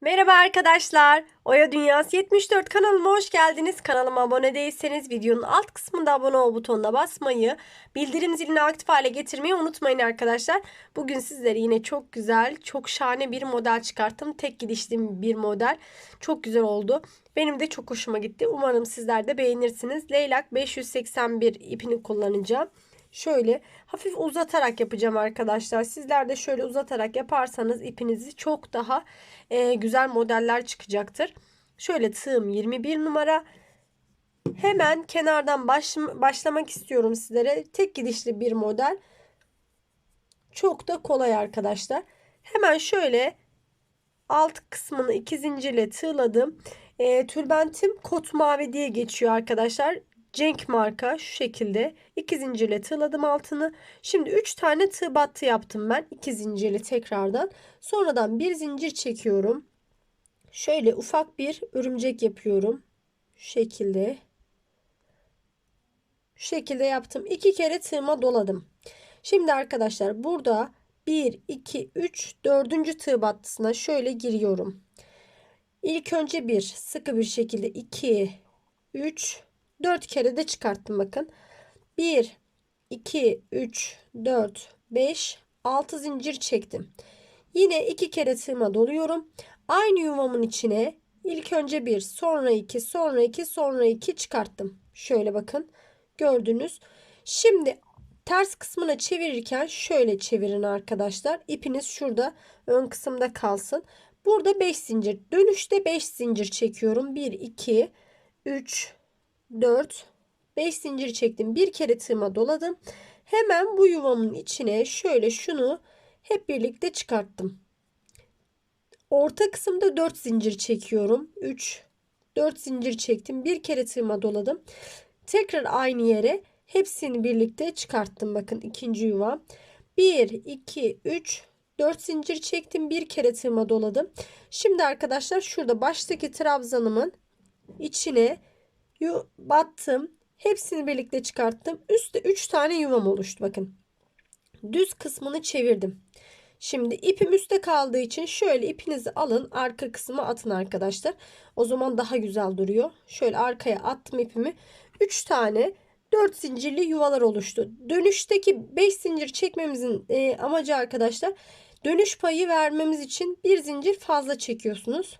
Merhaba arkadaşlar. Oya Dünyası 74 kanalıma hoş geldiniz. Kanalıma abone değilseniz videonun alt kısmında abone ol butonuna basmayı, bildirim zilini aktif hale getirmeyi unutmayın arkadaşlar. Bugün sizlere yine çok güzel, çok şahane bir model çıkarttım. Tek gidişli bir model. Çok güzel oldu. Benim de çok hoşuma gitti. Umarım sizler de beğenirsiniz. Leylak 581 ipini kullanacağım. Şöyle hafif uzatarak yapacağım arkadaşlar. Sizler de şöyle uzatarak yaparsanız ipinizi çok daha e, güzel modeller çıkacaktır. Şöyle tığım 21 numara. Hemen kenardan baş, başlamak istiyorum sizlere. Tek gidişli bir model. Çok da kolay arkadaşlar. Hemen şöyle alt kısmını iki zincirle tığladım. E, tülbentim kot mavi diye geçiyor arkadaşlar. Cenk marka şu şekilde iki zincirle tığladım altını. Şimdi 3 tane tığ battı yaptım ben. 2 zincirli tekrardan. Sonradan bir zincir çekiyorum. Şöyle ufak bir örümcek yapıyorum. Şu şekilde. Şu şekilde yaptım. 2 kere tığıma doladım. Şimdi arkadaşlar burada 1, 2, 3, 4. tığ battısına şöyle giriyorum. İlk önce bir sıkı bir şekilde 2, 3, 4 kere de çıkarttım bakın. 1, 2, 3, 4, 5, 6 zincir çektim. Yine 2 kere tığıma doluyorum. Aynı yuvamın içine ilk önce 1, sonra 2, sonra 2, sonra 2 çıkarttım. Şöyle bakın. Gördünüz. Şimdi ters kısmına çevirirken şöyle çevirin arkadaşlar. İpiniz şurada ön kısımda kalsın. Burada 5 zincir. Dönüşte 5 zincir çekiyorum. 1, 2, 3, 4, 5 zincir çektim. Bir kere tığıma doladım. Hemen bu yuvamın içine şöyle şunu hep birlikte çıkarttım. Orta kısımda 4 zincir çekiyorum. 3, 4 zincir çektim. Bir kere tığıma doladım. Tekrar aynı yere hepsini birlikte çıkarttım. Bakın ikinci yuva. 1, 2, 3, 4 zincir çektim. Bir kere tığıma doladım. Şimdi arkadaşlar şurada baştaki trabzanımın içine battım. Hepsini birlikte çıkarttım. Üstte 3 tane yuvam oluştu bakın. Düz kısmını çevirdim. Şimdi ipim üstte kaldığı için şöyle ipinizi alın arka kısmı atın arkadaşlar. O zaman daha güzel duruyor. Şöyle arkaya attım ipimi. 3 tane 4 zincirli yuvalar oluştu. Dönüşteki 5 zincir çekmemizin e, amacı arkadaşlar dönüş payı vermemiz için bir zincir fazla çekiyorsunuz.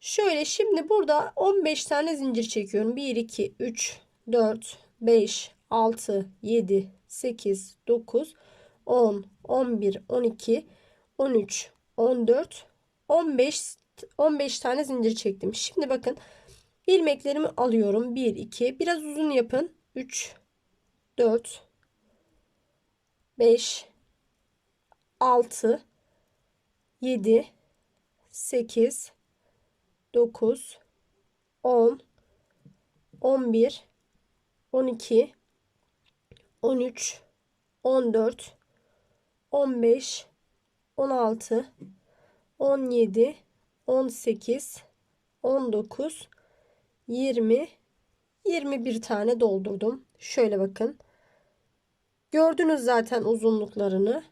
Şöyle şimdi burada 15 tane zincir çekiyorum. 1, 2, 3, 4, 5, 6, 7, 8, 9, 10, 11, 12, 13, 14, 15, 15 tane zincir çektim. Şimdi bakın ilmeklerimi alıyorum. 1, 2, biraz uzun yapın. 3, 4, 5, 6, 7, 8, 9, 10, 11, 12, 13, 14, 15, 16, 17, 18, 19, 20, 21 tane doldurdum. Şöyle bakın. Gördünüz zaten uzunluklarını.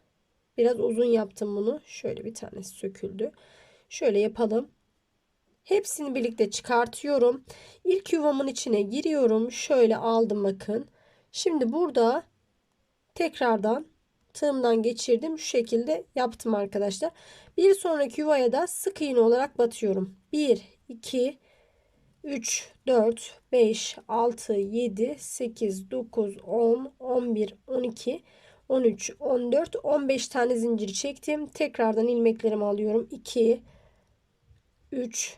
Biraz uzun yaptım bunu. Şöyle bir tanesi söküldü. Şöyle yapalım. Hepsini birlikte çıkartıyorum. İlk yuvamın içine giriyorum. Şöyle aldım bakın. Şimdi burada tekrardan tığımdan geçirdim. Şu şekilde yaptım arkadaşlar. Bir sonraki yuvaya da sık iğne olarak batıyorum. 1, 2, 3, 4, 5, 6, 7, 8, 9, 10, 11, 12, 13, 14, 15 tane zincir çektim. Tekrardan ilmeklerimi alıyorum. 2, 3,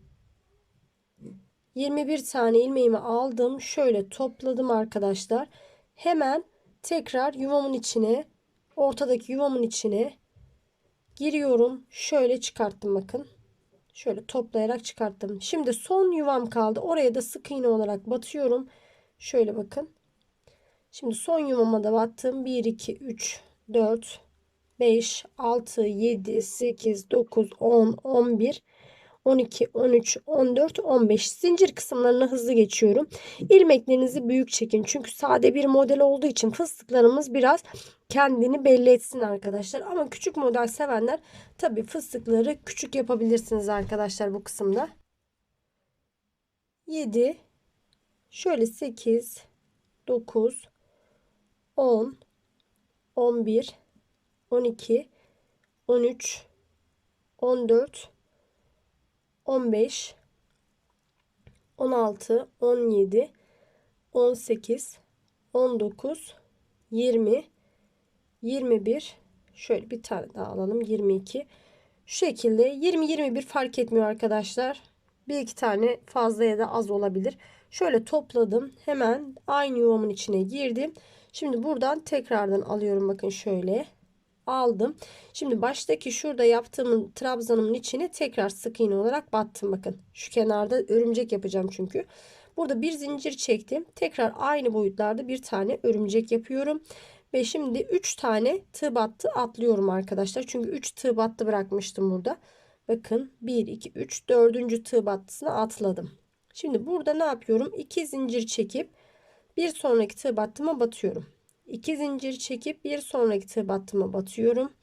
21 tane ilmeğimi aldım. Şöyle topladım arkadaşlar. Hemen tekrar yuvamın içine ortadaki yuvamın içine giriyorum. Şöyle çıkarttım bakın. Şöyle toplayarak çıkarttım. Şimdi son yuvam kaldı. Oraya da sık iğne olarak batıyorum. Şöyle bakın. Şimdi son yuvama da battım. 1, 2, 3, 4, 5, 6, 7, 8, 9, 10, 11, 12, 13, 14, 15 zincir kısımlarına hızlı geçiyorum. İlmeklerinizi büyük çekin. Çünkü sade bir model olduğu için fıstıklarımız biraz kendini belli etsin arkadaşlar. Ama küçük model sevenler tabi fıstıkları küçük yapabilirsiniz arkadaşlar bu kısımda. 7 şöyle 8 9 10 11 12 13 14 15 16 17 18 19 20 21 şöyle bir tane daha alalım. 22 şu şekilde 20 21 fark etmiyor arkadaşlar. Bir iki tane fazla ya da az olabilir. Şöyle topladım. Hemen aynı yuvamın içine girdim. Şimdi buradan tekrardan alıyorum. Bakın şöyle aldım. Şimdi baştaki şurada yaptığım trabzanımın içine tekrar sık iğne olarak battım bakın. Şu kenarda örümcek yapacağım çünkü. Burada bir zincir çektim. Tekrar aynı boyutlarda bir tane örümcek yapıyorum. Ve şimdi 3 tane tığ battı atlıyorum arkadaşlar. Çünkü 3 tığ battı bırakmıştım burada. Bakın 1, 2, 3, 4. tığ battısını atladım. Şimdi burada ne yapıyorum? 2 zincir çekip bir sonraki tığ battıma batıyorum. 2 zincir çekip bir sonraki tığ battıma batıyorum.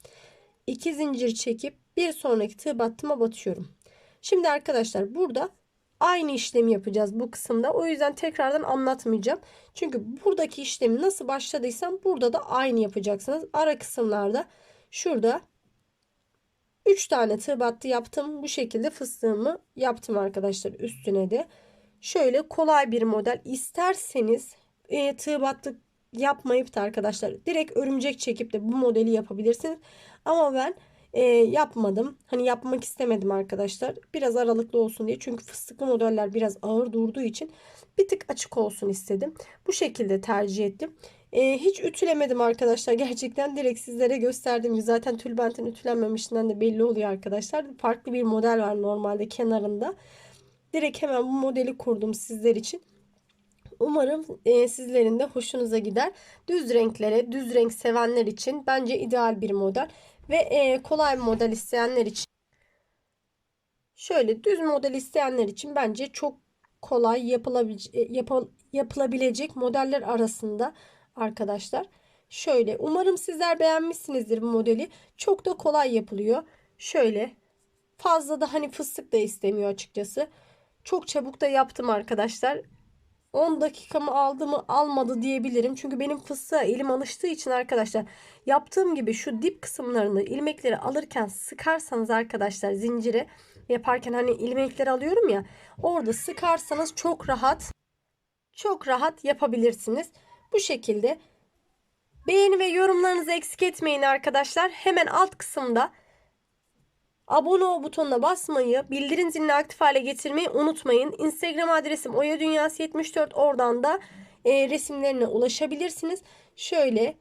2 zincir çekip bir sonraki tığ battıma batıyorum. Şimdi arkadaşlar burada aynı işlemi yapacağız bu kısımda. O yüzden tekrardan anlatmayacağım. Çünkü buradaki işlemi nasıl başladıysam burada da aynı yapacaksınız. Ara kısımlarda şurada 3 tane tığ battı yaptım. Bu şekilde fıstığımı yaptım arkadaşlar üstüne de. Şöyle kolay bir model. İsterseniz e, tığ battı yapmayıp da arkadaşlar direkt örümcek çekip de bu modeli yapabilirsiniz. Ama ben e, yapmadım. Hani yapmak istemedim arkadaşlar. Biraz aralıklı olsun diye. Çünkü fıstıklı modeller biraz ağır durduğu için bir tık açık olsun istedim. Bu şekilde tercih ettim. E, hiç ütülemedim arkadaşlar. Gerçekten direkt sizlere gösterdim. Zaten tülbentin ütülenmemişinden de belli oluyor arkadaşlar. Farklı bir model var normalde kenarında. Direkt hemen bu modeli kurdum sizler için. Umarım e, sizlerin de hoşunuza gider. Düz renklere, düz renk sevenler için bence ideal bir model. Ve e, kolay model isteyenler için şöyle düz model isteyenler için bence çok kolay yapılabilecek, yap, yapılabilecek modeller arasında arkadaşlar. Şöyle umarım sizler beğenmişsinizdir bu modeli. Çok da kolay yapılıyor. Şöyle fazla da hani fıstık da istemiyor açıkçası. Çok çabuk da yaptım arkadaşlar. 10 dakikamı aldı mı almadı diyebilirim. Çünkü benim fıstığa elim alıştığı için arkadaşlar yaptığım gibi şu dip kısımlarını ilmekleri alırken sıkarsanız arkadaşlar zincire yaparken hani ilmekleri alıyorum ya orada sıkarsanız çok rahat çok rahat yapabilirsiniz. Bu şekilde beğeni ve yorumlarınızı eksik etmeyin arkadaşlar. Hemen alt kısımda Abone ol butonuna basmayı, bildirim zilini aktif hale getirmeyi unutmayın. Instagram adresim Oya Dünyası 74 oradan da e, resimlerine ulaşabilirsiniz. Şöyle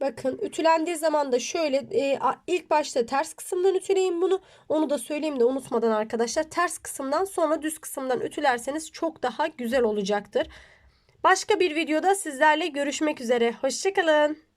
bakın ütülendiği zaman da şöyle e, ilk başta ters kısımdan ütüleyin bunu. Onu da söyleyeyim de unutmadan arkadaşlar. Ters kısımdan sonra düz kısımdan ütülerseniz çok daha güzel olacaktır. Başka bir videoda sizlerle görüşmek üzere. Hoşçakalın.